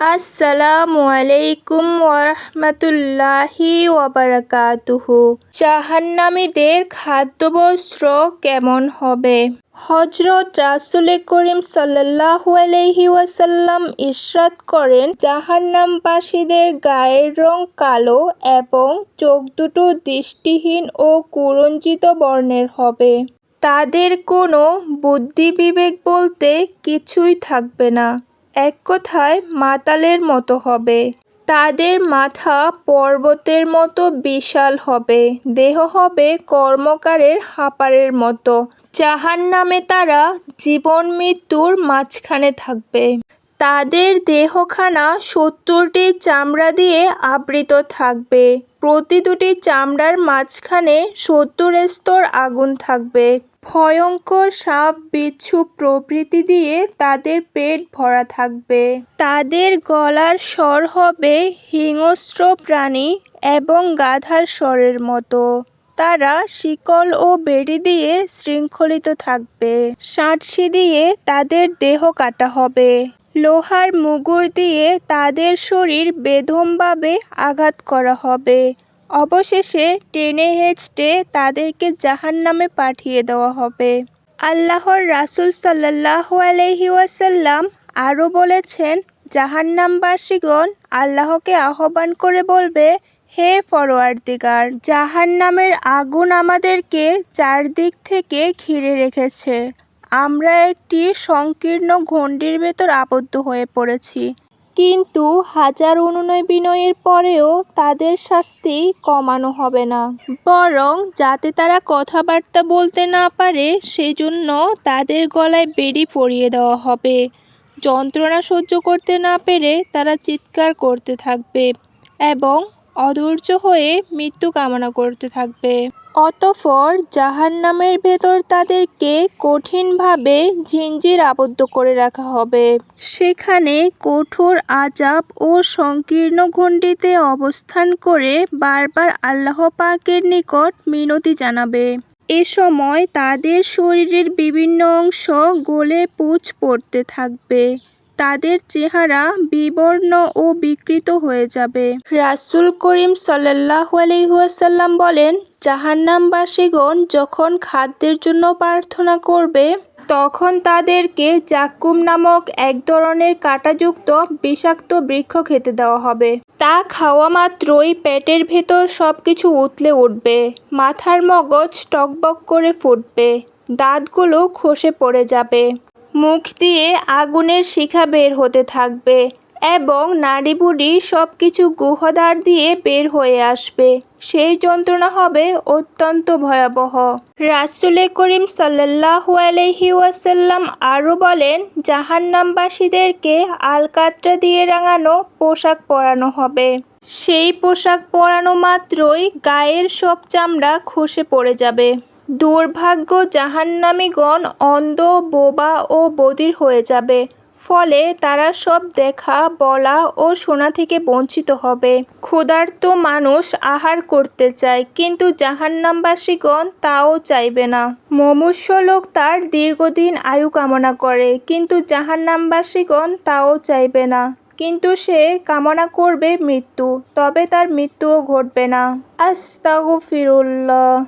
আসসালামু আলাইকুম ওরহমতুল্লাহি ওবরাকাতুহু জাহান্নামীদের খাদ্যবস্ত্র কেমন হবে? হজরত রাসুল করিম সাল্লাল্লাহু আলাইহি ওয়াসাল্লাম ইরশাদ করেন, জাহান্নামবাসীদের গায়ের রং কালো এবং চোখ দুটো দৃষ্টিহীন ও কুরঞ্জিত বর্ণের হবে। তাদের কোনো বুদ্ধি বিবেক বলতে কিছুই থাকবে না। এক কথায় মাতালের মতো হবে। তাদের মাথা পর্বতের মতো বিশাল হবে। দেহ হবে কর্মকারের হাঁপারের মতো। জাহান নামে তারা জীবন মৃত্যুর মাঝখানে থাকবে। তাদের দেহখানা সত্তরটি চামড়া দিয়ে আবৃত থাকবে। প্রতি দুটি চামড়ার মাঝখানে সত্তর স্তর আগুন থাকবে। ভয়ঙ্কর সাপ, বিচ্ছু প্রভৃতি দিয়ে তাদের পেট ভরা থাকবে। তাদের গলার স্বর হবে হিংস্র প্রাণী এবং গাধার স্বরের মতো। তারা শিকল ও বেড়ি দিয়ে শৃঙ্খলিত থাকবে। সাঁটসি দিয়ে তাদের দেহ কাটা হবে। লোহার মুগুর দিয়ে তাদের শরীর বেদমভাবে আঘাত করা হবে। অবশেষে টেনে হেঁচড়ে তাদেরকে জাহান নামে পাঠিয়ে দেওয়া হবে। আল্লাহর রাসুল সাল্লাহ আলহি ওয়াসাল্লাম আরও বলেছেন, জাহান্নামবাসীগণ আল্লাহকে আহ্বান করে বলবে, হে ফরোয়ার্দিগার জাহান নামের আগুন আমাদেরকে চারদিক থেকে ঘিরে রেখেছে। আমরা একটি সংকীর্ণ ঘণ্ডির ভেতর আবদ্ধ হয়ে পড়েছি। কিন্তু হাজার অনুনয় বিনয়ের পরেও তাদের শাস্তি কমানো হবে না। বরং যাতে তারা কথাবার্তা বলতে না পারে, সেজন্য তাদের গলায় বেড়ি পরিয়ে দেওয়া হবে। যন্ত্রণা সহ্য করতে না পেরে তারা চিৎকার করতে থাকবে এবং অধৈর্য হয়ে মৃত্যু কামনা করতে থাকবে। অতঃপর জাহান্নামের ভেতর তাদেরকে কঠিনভাবে ঝিঞ্জির আবদ্ধ করে রাখা হবে। সেখানে কঠোর আজাব ও সংকীর্ণ ঘণ্ডিতে অবস্থান করে বারবার আল্লাহ পাকের নিকট মিনতি জানাবে। এ সময় তাদের শরীরের বিভিন্ন অংশ গলে পুচ পড়তে থাকবে। তাদের চেহারা বিবর্ণ ও বিকৃত হয়ে যাবে। রাসুল করিম সাল্লাহ আলহিহাসাল্লাম বলেন জাহান্নামবাসীগণ যখন খাদ্যের জন্য প্রার্থনা করবে, তখন তাদেরকে জাক্কুম নামক এক ধরনের কাঁটাযুক্ত বিষাক্ত বৃক্ষ খেতে দেওয়া হবে। তা খাওয়া মাত্রই পেটের ভেতর সব কিছু উতলে উঠবে, মাথার মগজ টকবক করে ফুটবে, দাঁতগুলো খসে পড়ে যাবে। মুখ দিয়ে আগুনের শিখা বের হতে থাকবে। এবং নাড়িবুড়ি সব কিছু গুহদ্বার দিয়ে বের হয়ে আসবে। সেই যন্ত্রণা হবে অত্যন্ত ভয়াবহ। রাসুলে করিম সাল্লাহু আলহি ওয়াসাল্লাম আরও বলেন, জাহান্নামবাসীদেরকে আলকাত্রা দিয়ে রাঙানো পোশাক পরানো হবে। সেই পোশাক পরানো মাত্রই গায়ের সব চামড়া খসে পড়ে যাবে। দুর্ভাগ্য জাহান্নামীগণ অন্ধ, বোবা ও বধির হয়ে যাবে। ফলে তারা সব দেখা, বলা ও শোনা থেকে বঞ্চিত হবে। ক্ষুধার্ত মানুষ আহার করতে চায়, কিন্তু জাহান্নামবাসীগণ তাও চাইবে না। মমুষ্য লোক তার দীর্ঘদিন আয়ু কামনা করে, কিন্তু জাহান্নামবাসীগণ তাও চাইবে না। কিন্তু সে কামনা করবে মৃত্যু, তবে তার মৃত্যুও ঘটবে না। আস্তাগফিরুল্লাহ।